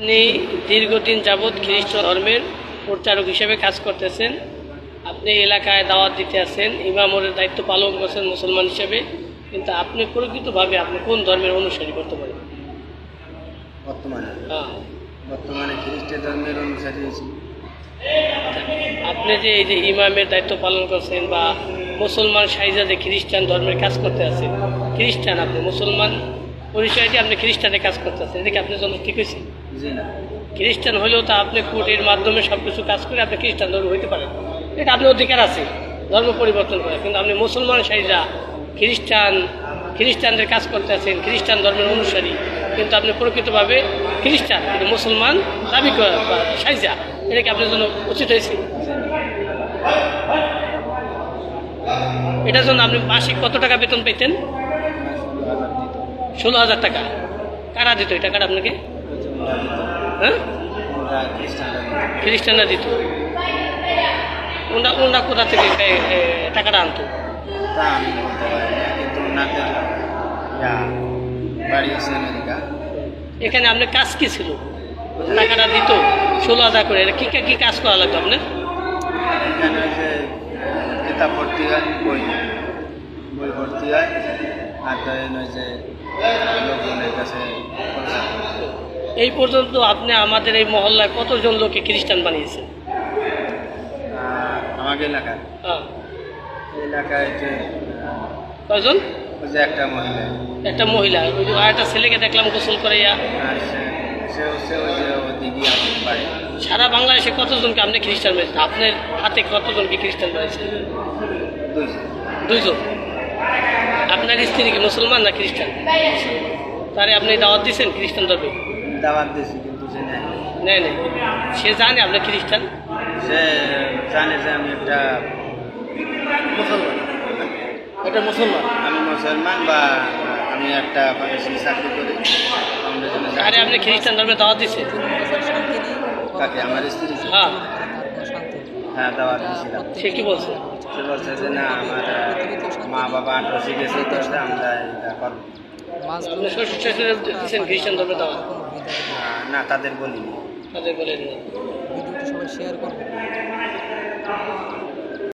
আপনি দীর্ঘদিন যাবৎ খ্রিস্ট ধর্মের প্রচারক হিসেবে কাজ করতেছেন। আপনি এলাকায় দাওয়াত দিতে আছেন ইমামরের দায়িত্ব পালন করছেন মুসলমান হিসেবে। কিন্তু আপনি প্রকৃতভাবে আপনি কোন ধর্মের অনুসারী করতে পারেন বর্তমানে? হ্যাঁ। বর্তমানে খ্রিস্ট ধর্মের অনুসারী হয়েছি আপনি যে এই যে ইমামের দায়িত্ব পালন করছেন বা মুসলমান সাইজাদে খ্রিস্টান ধর্মের কাজ করতে আছেন খ্রিস্টান আপনি মুসলমান পরিচয়টি আপনি খ্রিস্টানের কাজ করতেছেন। এদিকে আপনার জন্য ঠিক হয়েছে? খ্রিস্টান হলেও তা আপনি কোর্টের মাধ্যমে সব কিছু কাজ করে আপনি খ্রিস্টান ধর্ম হইতে পারেন। এটা আপনার অধিকার আছে ধর্ম পরিবর্তন করে কিন্তু আপনি মুসলমান সাইজা খ্রিস্টান খ্রিস্টানদের কাজ করতে আছেন খ্রিস্টান ধর্মের অনুসারী কিন্তু আপনি প্রকৃতভাবে খ্রিস্টান কিন্তু মুসলমান দাবি সাইজা এটা কি আপনার জন্য উচিত হয়েছে? এটার জন্য আপনি মাসিক কত টাকা বেতন পেতেন ষোলো হাজার টাকা। কারা দিত? এই টাকাটা আপনাকে? হ্যাঁ? খ্রিস্টানরা দিত। ওনা ওনা কোথা থেকে টাকাটা আনতো? এখানে আপনার কাজ কি ছিল? টাকাটা দিত, ষোলো হাজার করে। এটা কি কি কাজ করা লাগতো আপনার বই ভর্তি হয় আর ধরেন ওই যে লোকজনের কাছে এই পর্যন্ত আপনি আমাদের এই মহল্লায় কতজন লোকে খ্রিস্টান বানিয়েছেন? আমাকে এলাকায়। হ্যাঁ। এলাকায় যে কয়জন? যে একটা মহিলা। একটা মহিলা। ওই যে একটা ছেলেকে দেখলাম গোসল সারা বাংলাদেশে কতজনকে আপনি খ্রিস্টান বানিয়েছেন? আপনার হাতে কতজনকে খ্রিস্টান বানিয়েছেন? দুইজন। দুইজন? আপনার স্ত্রী কি মুসলমান না খ্রিস্টান? তারে আপনি দাওয়াত দিয়েছেন খ্রিস্টান ধর্মে? দাওয়াত দিয়েছি কিন্তু সে নেয় নাই। সে জানে আপনি খ্রিস্টান? সে জানে যে আমি একটা মুসলমান। এটা মুসলমান? আমি মুসলমান বা আমি একটা পাকিস্তানি চাকরি করি। আরে আপনি খ্রিস্টান ধর্মে দাওয়াত দিচ্ছেন কাকে? আমার স্ত্রী? হ্যাঁ। হ্যাঁ দাওয়াত দিয়েছিলাম সে কি বলছে? সে বলছে যে না আমার মা বাবা আঠারো গেছে তো আমরা এটা করব। খ্রিস্টান ধর্মে দাওয়াত না তাদের বলিনি। তাদের বলেন ভিডিওটি সবাই শেয়ার করবেন